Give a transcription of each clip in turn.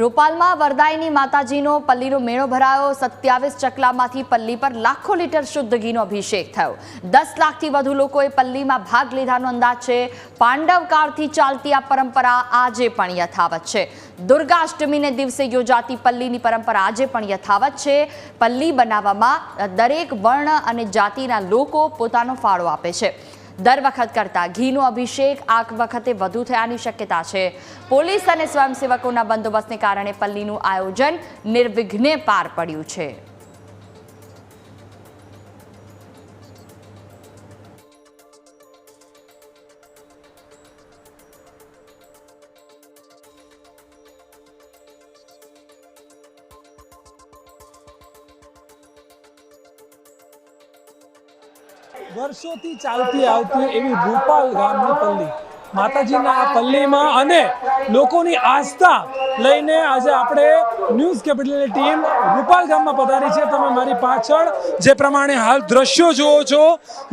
રૂપાલમાં વરદાયની માતાજીનો પલ્લીનો મેળો ભરાયો. સત્યાવીસ ચકલામાંથી પલ્લી પર લાખો લીટર શુદ્ધ ઘીનો અભિષેક થયો. દસ લાખથી વધુ લોકોએ પલ્લીમાં ભાગ લીધાનો અંદાજ છે. પાંડવકાળથી ચાલતી આ પરંપરા આજે પણ યથાવત છે. દુર્ગાષ્ટમીને દિવસે યોજાતી પલ્લીની પરંપરા આજે પણ યથાવત છે. પલ્લી બનાવવામાં દરેક વર્ણ અને જાતિના લોકો પોતાનો ફાળો આપે છે. દર વખત કરતા ઘીનો અભિષેક આ વખતે વધુ થયાની શક્યતા છે. પોલીસ અને સ્વયંસેવકોના બંદોબસ્તને કારણે પલ્લીનું આયોજન નિર્વિઘ્ને પાર પડ્યું છે. વર્ષોથી ચાલતી આવતી એવી રૂપાલ ગામની પલ્લી. માતાજીના આ પલ્લીમાં અને લોકોની આસ્થા લઈને આજે આપણે ન્યૂઝ કેપિટલની ટીમ રૂપાલ ગામમાં પધારી છે. તમે મારી પાછળ જે પ્રમાણે હાલ દ્રશ્યો જુઓ છો,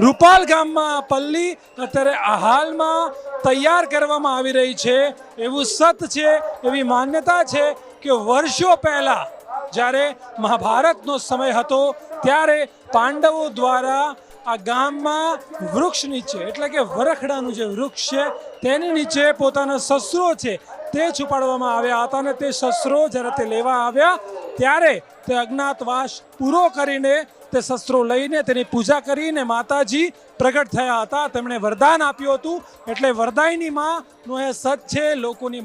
રૂપાલ ગામમાં પલ્લી અત્યારે હાલમાં તૈયાર કરવામાં આવી રહી છે. એવું સત છે, એવી માન્યતા છે કે વર્ષો પહેલાં જ્યારે મહાભારતનો સમય હતો, ત્યારે પાંડવો દ્વારા આ ગામમાં વૃક્ષ નીચે, એટલે કે વરખડાનું જે વૃક્ષ છે, તેની નીચે પોતાના શસ્ત્રો છે, તે છુપાડવામાં આવ્યા હતા અને તે શસ્ત્રો જ્યારે તે લેવા આવ્યા, ત્યારે તે અજ્ઞાતવાસ પૂરો કરીને તે શસ્ત્રો લઈને તેની પૂજા કરીને માતાજી પ્રગટ થયા હતા. તેમણે વરદાન આપ્યું હતું. એટલે વરદાયની માનું એ સત છે, લોકોની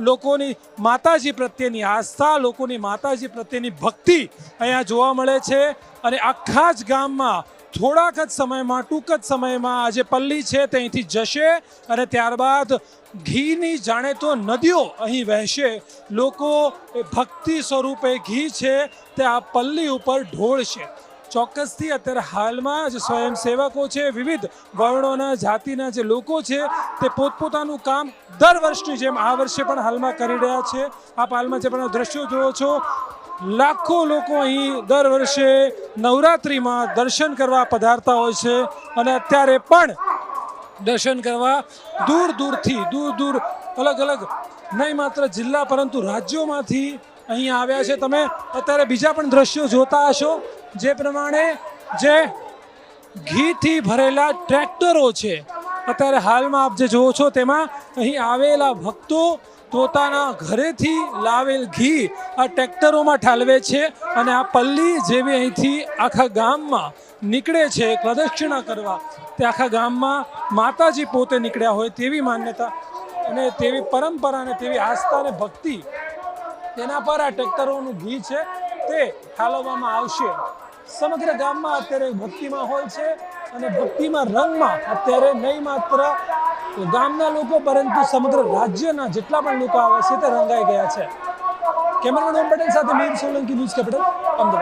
લોકોની માતાજી પ્રત્યેની આસ્થા, લોકોની માતાજી પ્રત્યેની ભક્તિ અહીંયા જોવા મળે છે. અને આખા જ ગામમાં થોડાક જ સમયમાં, ટૂંક જ સમયમાં આ જે પલ્લી છે તે અહીંથી જશે અને ત્યારબાદ ઘીની જાણે તો નદીઓ અહીં વહેશે. લોકો ભક્તિ સ્વરૂપે ઘી છે તે આ પલ્લી ઉપર ઢોળશે. ચોક્કસથી અત્યારે હાલમાં જે સ્વયંસેવકો છે, વિવિધ વર્ણોના, જાતિના જે લોકો છે તે પોતપોતાનું કામ દર વર્ષની જેમ આ વર્ષે પણ હાલમાં કરી રહ્યા છે. આપ હાલમાં જે પણ દ્રશ્યો જુઓ છો લાખો લોકો અહીં દર વર્ષે નવરાત્રિમાં દર્શન કરવા પધારતા હોય છે અને અત્યારે પણ દર્શન કરવા દૂર દૂરથી, દૂર દૂર, અલગ અલગ, નહીં માત્ર જિલ્લા પરંતુ રાજ્યોમાંથી અહીં આવ્યા છે. તમે અત્યારે બીજા પણ દ્રશ્યો જોતા હશો, જે પ્રમાણે જે ઘીથી ભરેલા ટ્રેક્ટરો છે. અત્યારે હાલમાં આપ જે જુઓ છો તેમાં અહીં આવેલા ભક્તો પોતાના ઘરેથી લાવેલ ઘી આ ટ્રેક્ટરોમાં ઠાલવે છે અને આ પલ્લી જેવી અહીંથી આખા ગામમાં નીકળે છે, પ્રદક્ષિણા કરવા, તે આખા ગામમાં માતાજી પોતે નીકળ્યા હોય તેવી માન્યતા અને તેવી પરંપરા અને તેવી આસ્થા અને ભક્તિ તેના પર આ ટ્રેક્ટરોનું ઘી છે, તે ઠાલવવામાં આવશે. સમગ્ર ગામમાં અત્યારે ભક્તિમાં હોય છે અને ભક્તિમાં રંગમાં અત્યારે નહીં માત્ર ગામના લોકો, પરંતુ સમગ્ર રાજ્યના જેટલા પણ લોકો આવે છે, તે રંગાઈ ગયા છે. કેમેરામેન ઓમ પટેલ સાથે મીર સોલંકી, ન્યૂઝ કેપિટલ, અમદાવાદ.